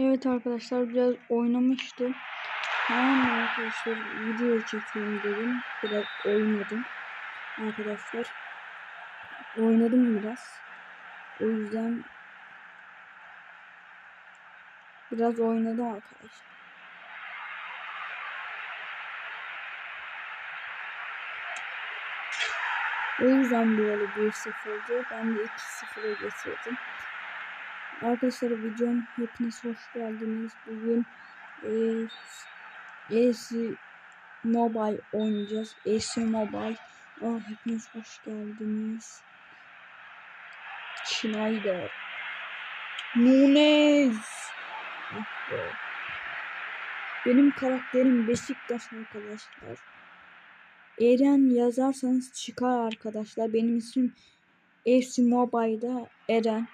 Evet arkadaşlar biraz oynamıştım. Tamam arkadaşlar video çekeyim dedim. Biraz oynadım. Arkadaşlar. Oynadım biraz. O yüzden biraz oynadım arkadaşlar. O yüzden böyle 1-0'dı. Ben de 2-0'a getirdim. Arkadaşlar videom hepiniz hoş geldiniz. Bugün e, AC Mobile oynayacağız. AC Mobile. Oh, hepiniz hoş geldiniz. Schneider. Nunez. Be. Benim karakterim Beşiktaş arkadaşlar. Eren yazarsanız çıkar arkadaşlar. Benim ismim FC Mobile'da Eren.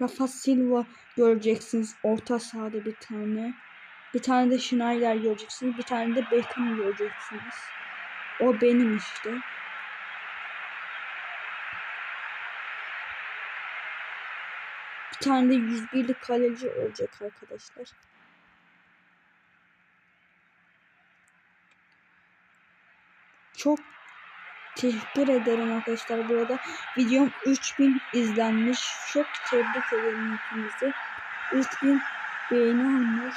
Rafa Silva göreceksiniz. Orta sahada bir tane. Bir tane de Schneider göreceksiniz. Bir tane de Beckham göreceksiniz. O benim işte. Bir tane de 101'lik kaleci olacak arkadaşlar. Çok teşekkür ederim arkadaşlar. Burada videom 3000 izlenmiş. Çok tebrik ederim hepinizi. 3000 beğeni almış.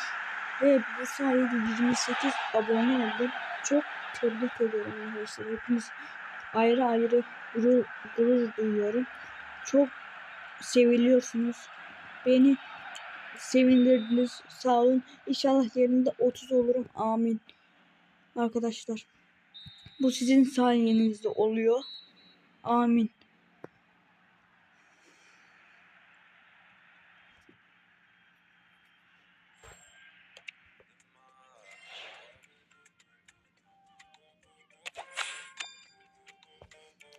Ve bu sayede 28 abone oldum. Çok tebrik ederim arkadaşlar. Hepiniz ayrı ayrı gurur, gurur duyuyorum. Çok seviliyorsunuz. Beni sevindirdiniz. Sağ olun. İnşallah yerinde 30 olurum. Amin. Arkadaşlar. Bu sizin sayenizde oluyor. Amin.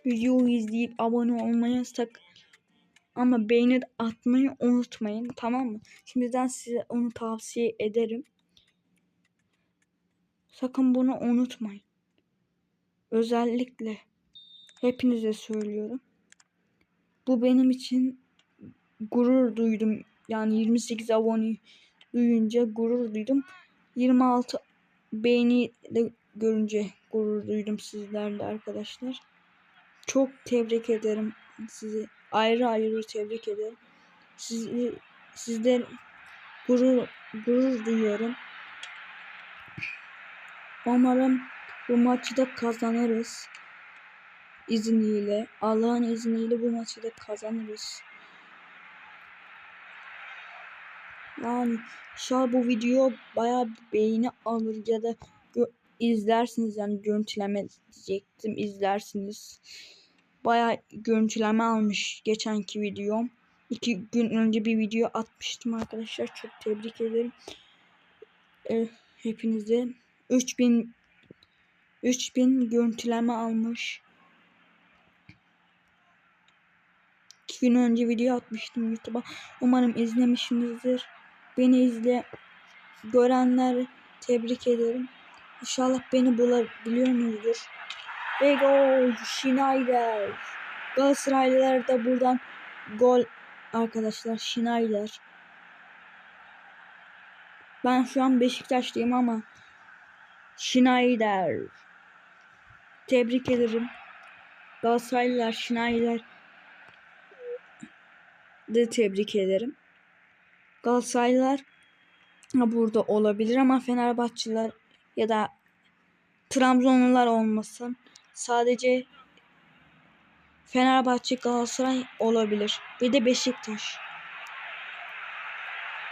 Videoyu izleyip abone olmayı sak ama beğeni atmayı unutmayın tamam mı? Şimdiden size onu tavsiye ederim. Sakın bunu unutmayın. Özellikle hepinize söylüyorum. Bu benim için gurur duydum. Yani 28 abone duyunca gurur duydum. 26 beğeni de görünce gurur duydum sizlerle arkadaşlar. Çok tebrik ederim sizi. Ayrı ayrı tebrik ederim. Sizi sizden gurur gurur duyuyorum. Umarım bu maçı da kazanırız. İzniyle. Allah'ın izniyle bu maçı da kazanırız. Yani inşallah bu video bayağı beğeni alır ya da izlersiniz yani görüntüleme diyecektim izlersiniz. Bayağı görüntüleme almış geçenki videom. İki gün önce bir video atmıştım arkadaşlar. Çok tebrik ederim. Ee, hepinize 3000 3000 görüntüleme almış. 2 gün önce video atmıştım YouTube'a. Umarım izlemişsinizdir. Beni izle görenler tebrik ederim. İnşallah beni bulabiliyorsunuzdur. Ve gol Schneider. Galatasaraylılar da buradan gol arkadaşlar Schneider. Ben şu an Beşiktaşlıyım ama Schneider. Tebrik ederim. Galatasaraylılar Schneider de tebrik ederim. Galatasaraylılar burada olabilir ama Fenerbahçeliler ya da Trabzonlular olmasın. Sadece Fenerbahçe Galatasaray olabilir. Bir de Beşiktaş.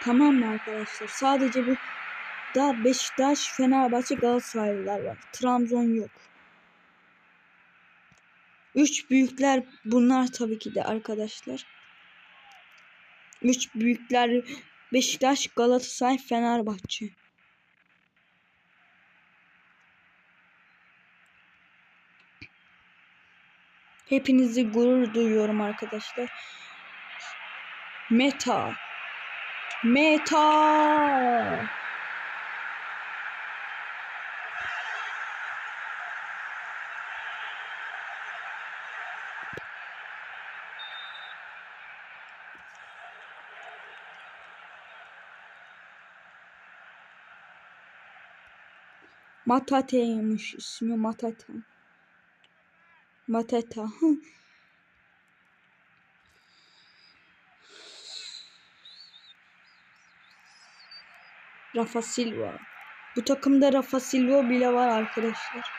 Tamam mı arkadaşlar? Sadece bu da Beşiktaş, Fenerbahçe, Galatasaraylılar var. Trabzon yok. Üç büyükler bunlar tabii ki de arkadaşlar. Üç büyükler Beşiktaş, Galatasaray, Fenerbahçe. Hepinizi gurur duyuyorum arkadaşlar. Meta. Meta. Matate'ymiş ismi Matata. Matata. Rafa Silva. Bu takımda Rafa Silva bile var arkadaşlar.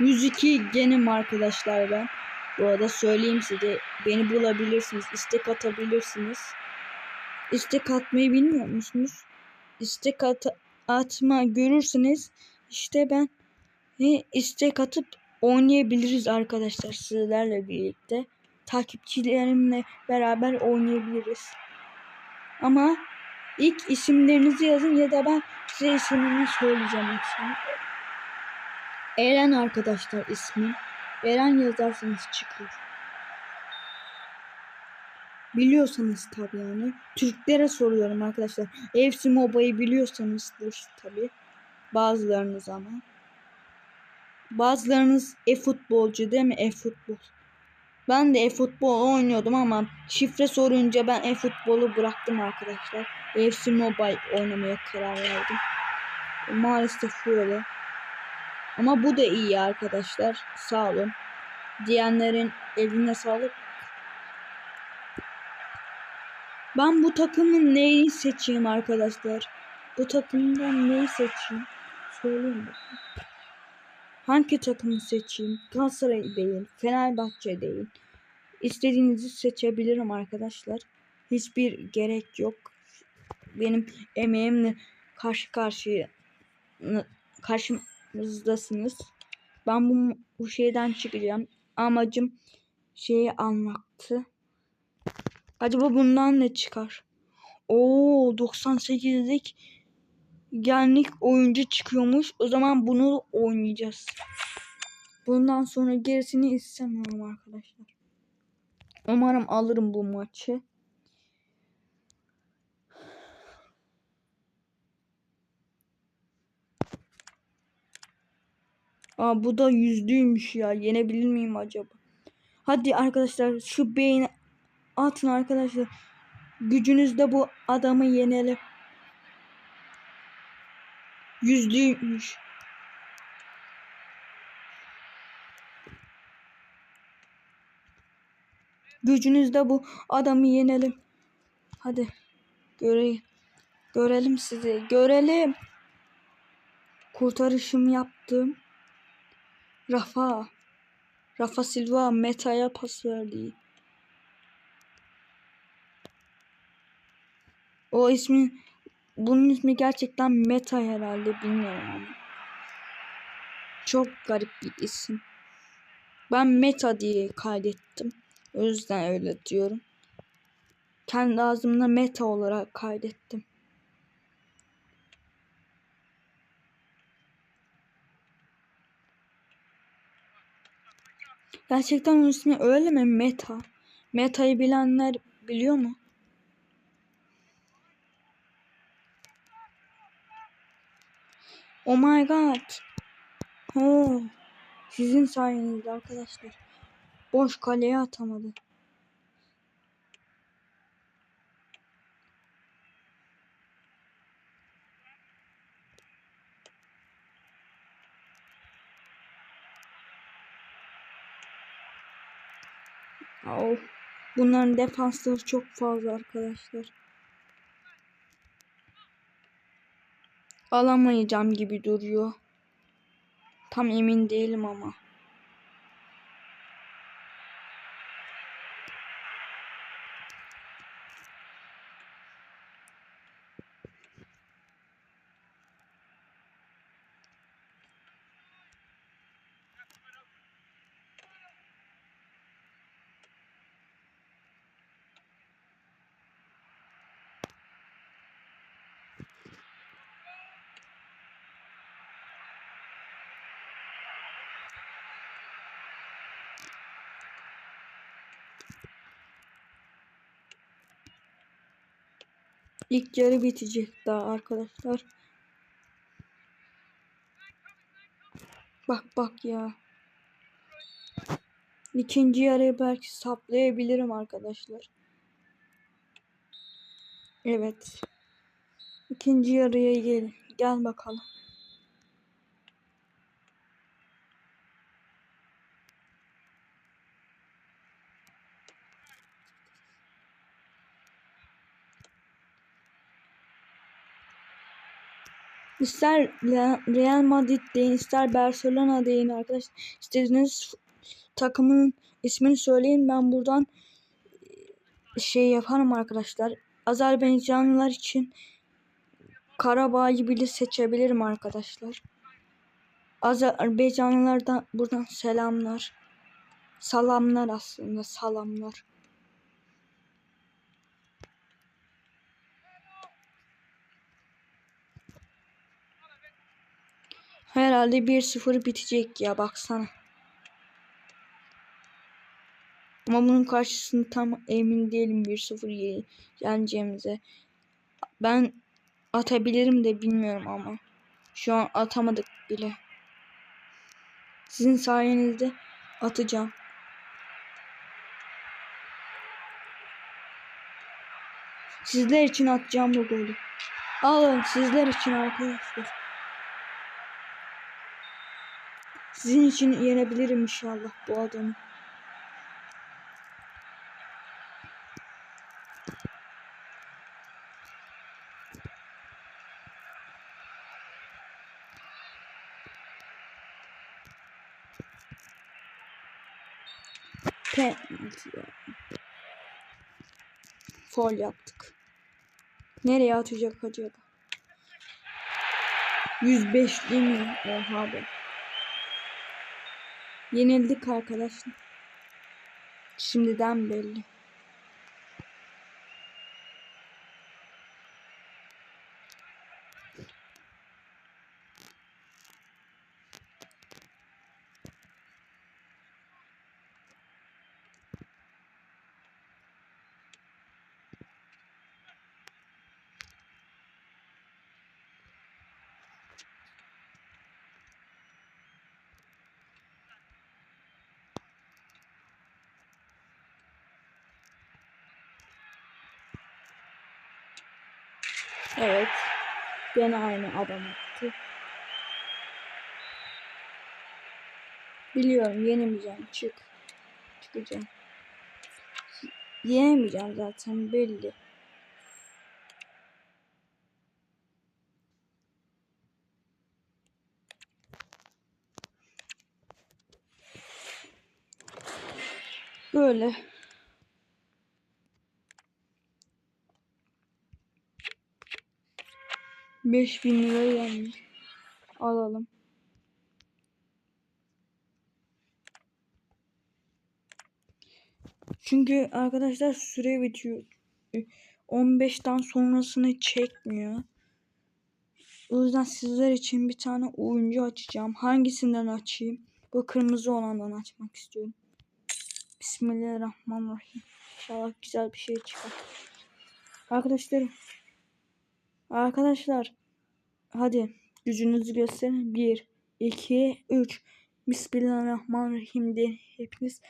102 genim arkadaşlar ben. Bu arada söyleyeyim size beni bulabilirsiniz. istek atabilirsiniz. İstek atmayı bilmiyor musunuz? İstek at atma görürsünüz. İşte ben ne istek atıp oynayabiliriz arkadaşlar sizlerle birlikte. Takipçilerimle beraber oynayabiliriz. Ama ilk isimlerinizi yazın ya da ben size ismini söyleyeceğim hepsini. Eren arkadaşlar ismi. Eren yazarsanız çıkıyor. Biliyorsanız tabi yani. Türklere soruyorum arkadaşlar. FC Moba'yı biliyorsanızdır tabi. Bazılarınız ama. Bazılarınız e-futbolcu değil mi? E-futbol. Ben de e-futbol oynuyordum ama şifre sorunca ben e-futbolu bıraktım arkadaşlar. FC Mobile oynamaya karar verdim. Maalesef böyle. Ama bu da iyi arkadaşlar. Sağ olun. Diyenlerin eline sağlık. Ben bu takımın neyi seçeyim arkadaşlar? Bu takımdan neyi seçeyim? Söyleyeyim bakayım. Hangi takımı seçeyim? Galatasaray değil, Fenerbahçe değil. İstediğinizi seçebilirim arkadaşlar. Hiçbir gerek yok. Benim emeğimle karşı karşıya karşımızdasınız. Ben bu, bu şeyden çıkacağım. Amacım şeyi almaktı. Acaba bundan ne çıkar? Oo 98'lik genlik oyuncu çıkıyormuş. O zaman bunu oynayacağız. Bundan sonra gerisini istemiyorum arkadaşlar. Umarım alırım bu maçı. Aa bu da yüzdüymüş ya. Yenebilir miyim acaba? Hadi arkadaşlar şu beğeni atın arkadaşlar. Gücünüzde bu adamı yenelim. Yüzlüymüş. Gücünüzde bu adamı yenelim. Hadi. Göreyim. Görelim sizi. Görelim. Kurtarışımı yaptım. Rafa. Rafa Silva Meta'ya pas verdi. O ismi bunun ismi gerçekten Meta herhalde bilmiyorum ama. Çok garip bir isim. Ben Meta diye kaydettim. O yüzden öyle diyorum. Kendi ağzımda Meta olarak kaydettim. Gerçekten onun ismi öyle mi? Meta. Meta'yı bilenler biliyor mu? Oh my god. Oh. Sizin sayenizde arkadaşlar. Boş kaleye atamadı. Oh. Bunların defansları çok fazla arkadaşlar. Alamayacağım gibi duruyor. Tam emin değilim ama. İlk yarı bitecek daha arkadaşlar. Bak bak ya. İkinci yarıyı belki saplayabilirim arkadaşlar. Evet. İkinci yarıya gel. Gel bakalım. İster Real Madrid deyin, ister Barcelona deyin arkadaşlar. İstediğiniz takımın ismini söyleyin. Ben buradan şey yaparım arkadaşlar. Azerbaycanlılar için Karabağ'ı bile seçebilirim arkadaşlar. Azerbaycanlılardan buradan selamlar. Salamlar aslında salamlar. Herhalde 1-0 bitecek ya baksana. Ama bunun karşısında tam emin değilim 1-0 ye- yeneceğimize. Ben atabilirim de bilmiyorum ama. Şu an atamadık bile. Sizin sayenizde atacağım. Sizler için atacağım bu golü. Alın sizler için arkadaşlar. Sizin için yenebilirim inşallah bu adamı. Penaltı ya. Foul yaptık. Nereye atacak acaba? 105 değil mi? Oha be. Yenildik arkadaşlar. Şimdiden belli. Evet. Gene aynı adam attı. Biliyorum yenemeyeceğim. Çık. Çıkacağım. Yenemeyeceğim zaten belli. Böyle. Beş bin lira yani. Alalım. Çünkü arkadaşlar süre bitiyor. 15'ten sonrasını çekmiyor. O yüzden sizler için bir tane oyuncu açacağım. Hangisinden açayım? Bu kırmızı olandan açmak istiyorum. Bismillahirrahmanirrahim. İnşallah güzel bir şey çıkar. Arkadaşlar. Arkadaşlar. Hadi gücünüzü gösterin. 1, 2, 3. Bismillahirrahmanirrahim de hepiniz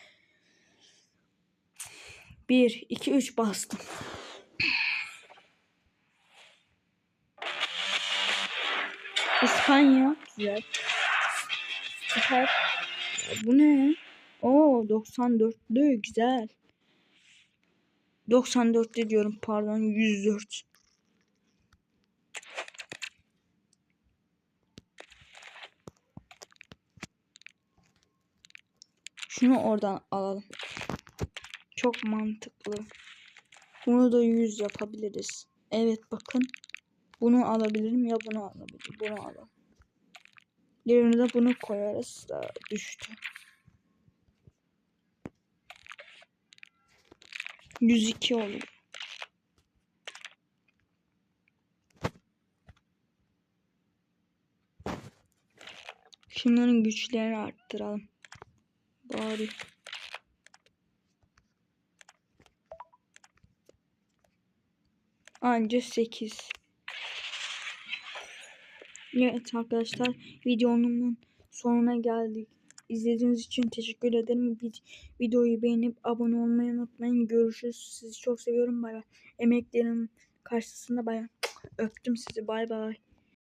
1, 2, 3 bastım. İspanya. Güzel. Süper. Bu ne? Oo 94'lü güzel. 94'lü diyorum pardon 104. Şunu oradan alalım. Çok mantıklı. Bunu da 100 yapabiliriz. Evet bakın. Bunu alabilirim ya bunu alabilirim. Bunu alalım. Yerine de bunu koyarız da düştü. 102 olur. Şunların güçlerini arttıralım. Bari. Anca 8. Evet arkadaşlar videonun sonuna geldik. İzlediğiniz için teşekkür ederim. Vid- Videoyu beğenip abone olmayı unutmayın. Görüşürüz. Sizi çok seviyorum. Bay bay. Emeklerim karşısında bay bay. Öptüm sizi. Bay bay.